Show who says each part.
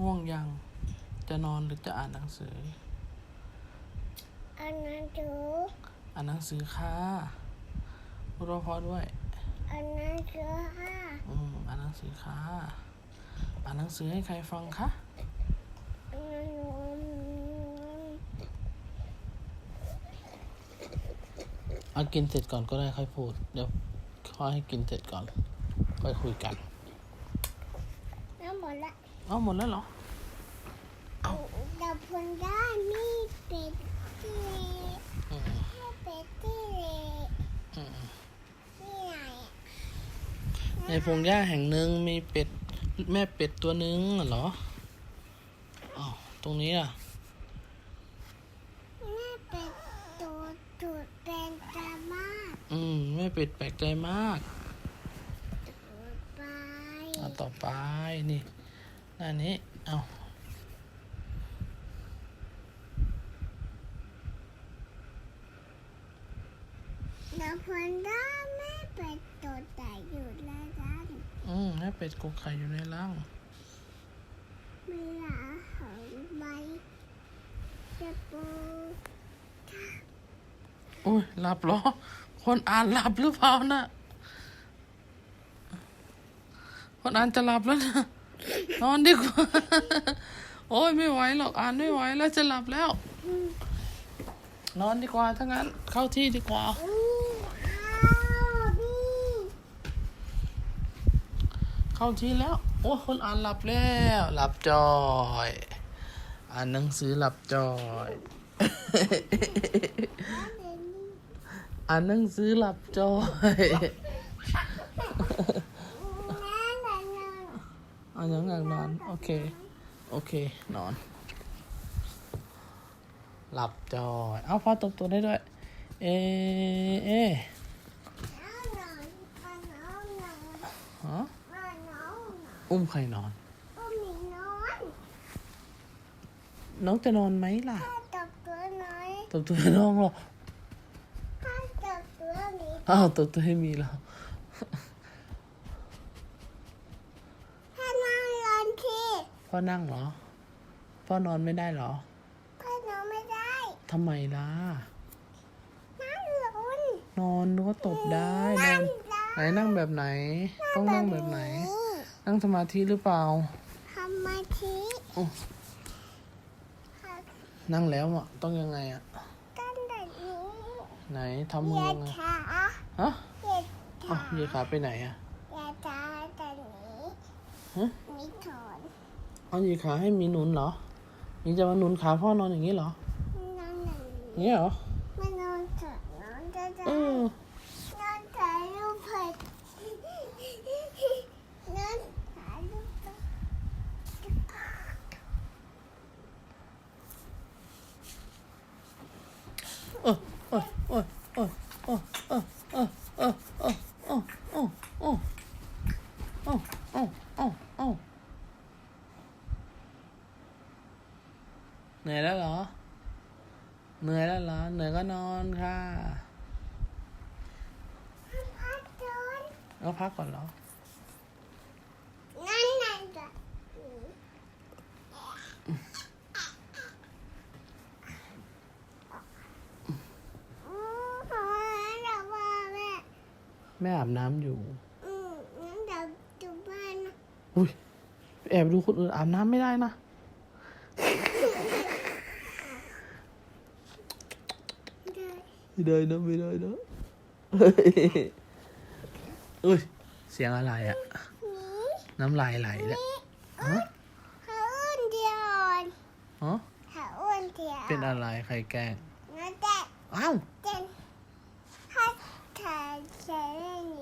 Speaker 1: ง่วงยัง จะนอนหรือจะอ่านหนังสือ
Speaker 2: อันนั้นดู
Speaker 1: อ่านหนังสือค่ะพูดเพราะๆด้วย
Speaker 2: อันนั้นดูค่ะ
Speaker 1: อืมอ่านหนังสือค่ะ อ่านหนังสือให้ใครฟังคะ
Speaker 2: อันนั้นดู
Speaker 1: เอากินเสร็จก่อนก็ได้ค่อยพูด เดี๋ยวขอให้กินเสร็จก่อน ค่อยคุยกัน
Speaker 2: น้ำหมดละ
Speaker 1: เอาหมดแล้วเหรอ
Speaker 2: ดับพลได้มีเป็ดที่เละ
Speaker 1: อืม
Speaker 2: ให้เป็ดที่เละ
Speaker 1: อืม
Speaker 2: นี่ไง
Speaker 1: ในพงหญ้าแห่งหนึ่งมีเป็ด แม่เป็ดตัวหนึ่งเหรออ้าวตรงนี้อะ
Speaker 2: แม่เป็ดตัวจุดเป็นตามาก
Speaker 1: อืมแม่เป็ดแปลกใจมาก
Speaker 2: จุดไป
Speaker 1: เอาต่อไปนี่ หน้านี้เอา
Speaker 2: ดับพลได้แม่เป็ดตัวแต่อยู่แล้วกัน
Speaker 1: อืมแม่เป็ดกกไข่อยู่ในร่าง
Speaker 2: มีหลาหางใบจะปู
Speaker 1: โอ้ยหลับเหรอ คนอ่านหลับหรือเปล่านะคนอ่านจะหลับแล้วนะ นอนดีกว่า โอ้ยไม่ไหวหรอกอ่านไม่ไหวแล้วจะหลับแล้ว นอนดีกว่าถ้างั้นเข้าที่ดีกว่า เข้าที่แล้ว โอ้คนอ่านหลับแล้ว หลับจอย อ่านหนังสือหลับจอย อ่านหนังสือหลับจอย เอาอย่างงั้นนอน โอเค โอเค นอน หลับจอย เอาพ่อตบตัวได้ด้วย เอ เอฮะอุ้มใครนอน น้องจะนอนไหมล่ะตบตัวให้น้องเหรออ้าวตบตัวให้มีเหรอ พ่อนั่งเหรอ พ่อนอนไม่ได้เหรอทำไมล่ะนอนก็ตบได้นอนไหนนั่งแบบไหน ต้องนั่งแบบไหน นั่งสมาธิหรือเปล่า
Speaker 2: ทำมาที
Speaker 1: นั่งแล้วอะต้องยังไงอะ
Speaker 2: กันแบบนี้
Speaker 1: ไหนทำมื
Speaker 2: เห
Speaker 1: อ
Speaker 2: ยีย
Speaker 1: ยั
Speaker 2: ด
Speaker 1: งไง
Speaker 2: ขา
Speaker 1: ฮะ
Speaker 2: เหยียด
Speaker 1: อ้า
Speaker 2: ขาว
Speaker 1: เหยียดขาไปไหนอะ
Speaker 2: เหยียดขาแบบนี้
Speaker 1: ฮะ
Speaker 2: มีถอน
Speaker 1: เอาเหยียดขาให้มีหนุนเหรอมีจะมาหนุนขาพ่อนอนอย่างนี้เหรอ
Speaker 2: นอนอย่าง
Speaker 1: อย่าง
Speaker 2: นี้
Speaker 1: นี้เหรอ
Speaker 2: ไม่นอนเถอะนอนจะได้
Speaker 1: เออ
Speaker 2: นอนถ่ายรูปเผ็ดนอนถ่ายรูปเผ็ด
Speaker 1: โอ้ยโอ้ยโอ้ย เหนื่อยแล้วเหรอ เหนื่อยแล้วเหรอ เหนื่อยก็นอนค่ะ
Speaker 2: พัดโดน
Speaker 1: ก็พักก่อนเหรอ
Speaker 2: นั่นนั่นจ้ะอืมขอให้เราว่าแม่
Speaker 1: แม่อาบน้ำอยู่
Speaker 2: อืมงั้นเดี๋ยวดูบ้านนะ
Speaker 1: อุ้ยไปแอบดูคนอื่นอาบน้ำไม่ได้นะ
Speaker 2: ได้
Speaker 1: ไม่ได้นะไม่ได้นะเฮ้ยอุ้ยเสียงอะไรอะ
Speaker 2: นี่
Speaker 1: น้ำลายไหลแล้ว
Speaker 2: นี่
Speaker 1: ฮะ
Speaker 2: เขาอ้วนเดียว
Speaker 1: ฮะ
Speaker 2: เขาอ้วนเดียว
Speaker 1: เป็นอะไรใครแกล้ง
Speaker 2: นั่นแต่
Speaker 1: อ้าว
Speaker 2: เจนถ้าเธอใช้เรื่องนี้ไหมไม่อ้วนละ